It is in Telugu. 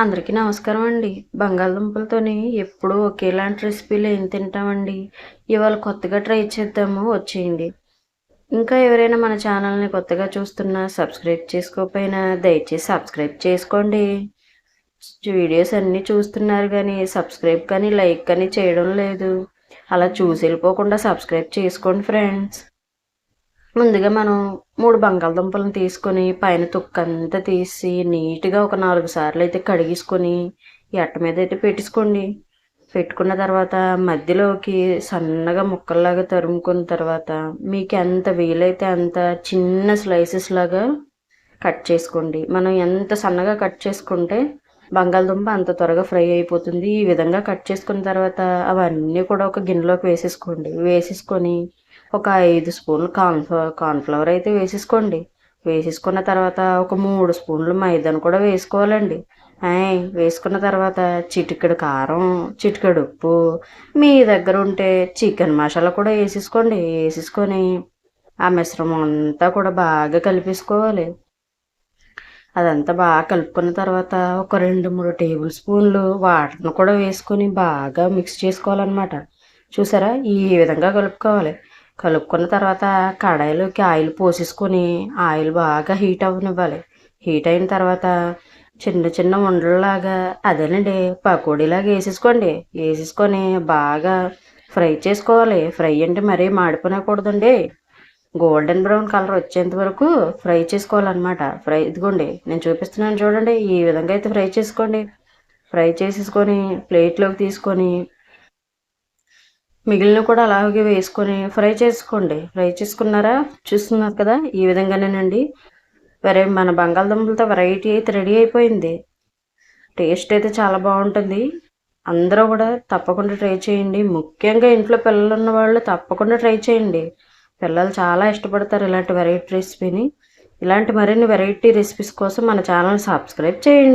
అందరికీ నమస్కారం అండి. బంగాళదుంపలతోని ఎప్పుడూ ఒకేలాంటి రెసిపీలు ఏం తింటామండి. ఇవాళ కొత్తగా ట్రై చేద్దాము వచ్చేయండి. ఇంకా ఎవరైనా మన ఛానల్ని కొత్తగా చూస్తున్నా సబ్స్క్రైబ్ చేసుకోకపోయినా దయచేసి సబ్స్క్రైబ్ చేసుకోండి. వీడియోస్ అన్నీ చూస్తున్నారు కానీ సబ్స్క్రైబ్ కానీ లైక్ కానీ చేయడం లేదు. అలా చూసి వెళ్ళిపోకుండా సబ్స్క్రైబ్ చేసుకోండి ఫ్రెండ్స్. ముందుగా మనం మూడు బంగాళదుంపలను తీసుకొని పైన తొక్కంతా తీసి నీట్గా ఒక నాలుగు సార్లు అయితే కడిగేసుకొని ఎట్ట మీద అయితే పెట్టేసుకోండి. పెట్టుకున్న తర్వాత మధ్యలోకి సన్నగా ముక్కల్లాగా తరుముకున్న తర్వాత మీకు ఎంత వీలైతే అంత చిన్న స్లైసెస్ లాగా కట్ చేసుకోండి. మనం ఎంత సన్నగా కట్ చేసుకుంటే బంగాళదుంప అంత త్వరగా ఫ్రై అయిపోతుంది. ఈ విధంగా కట్ చేసుకున్న తర్వాత అవన్నీ కూడా ఒక గిన్నెలోకి వేసేసుకోండి. వేసేసుకొని ఒక ఐదు స్పూన్లు కార్న్ఫ్లవర్ కార్న్ఫ్లవర్ అయితే వేసేసుకోండి. వేసేసుకున్న తర్వాత ఒక మూడు స్పూన్లు మైదాను కూడా వేసుకోవాలండి. వేసుకున్న తర్వాత చిటికెడు కారం చిటికెడు ఉప్పు మీ దగ్గర ఉంటే చికెన్ మసాలా కూడా వేసేసుకోండి. వేసేసుకొని ఆ మిశ్రమం అంతా కూడా బాగా కలిపేసుకోవాలి. అదంతా బాగా కలుపుకున్న తర్వాత ఒక రెండు మూడు టేబుల్ స్పూన్లు వాటర్ను కూడా వేసుకొని బాగా మిక్స్ చేసుకోవాలన్నమాట. చూసారా? ఈ విధంగా కలుపుకోవాలి. కలుపుకున్న తర్వాత కడాయిలోకి ఆయిల్ పోసేసుకొని ఆయిల్ బాగా హీట్ అవ్వనివ్వాలి. హీట్ అయిన తర్వాత చిన్న చిన్న ఉండలలాగా అదేనండి పకోడీలాగా వేసేసుకోండి. వేసేసుకొని బాగా ఫ్రై చేసుకోవాలి. ఫ్రై అంటే మరీ మాడిపోనకూడదండి. గోల్డెన్ బ్రౌన్ కలర్ వచ్చేంత వరకు ఫ్రై చేసుకోవాలన్నమాట. ఫ్రై ఇదిగోండి నేను చూపిస్తున్నాను చూడండి. ఈ విధంగా అయితే ఫ్రై చేసుకోండి. ఫ్రై చేసేసుకొని ప్లేట్లోకి తీసుకొని మిగిలిన కూడా అలాగే వేసుకొని ఫ్రై చేసుకోండి. ఫ్రై చేసుకున్నారా? చూస్తున్నారు కదా? ఈ విధంగానేనండి. వెరై మన బంగాళదుంపలతో వెరైటీ అయితే రెడీ అయిపోయింది. టేస్ట్ అయితే చాలా బాగుంటుంది. అందరూ కూడా తప్పకుండా ట్రై చేయండి. ముఖ్యంగా ఇంట్లో పిల్లలు ఉన్న వాళ్ళు తప్పకుండా ట్రై చేయండి. పిల్లలు చాలా ఇష్టపడతారు ఇలాంటి వెరైటీ రెసిపీని ఇలాంటి మరిన్ని వెరైటీ రెసిపీస్ కోసం మన ఛానల్ సబ్స్క్రైబ్ చేయండి.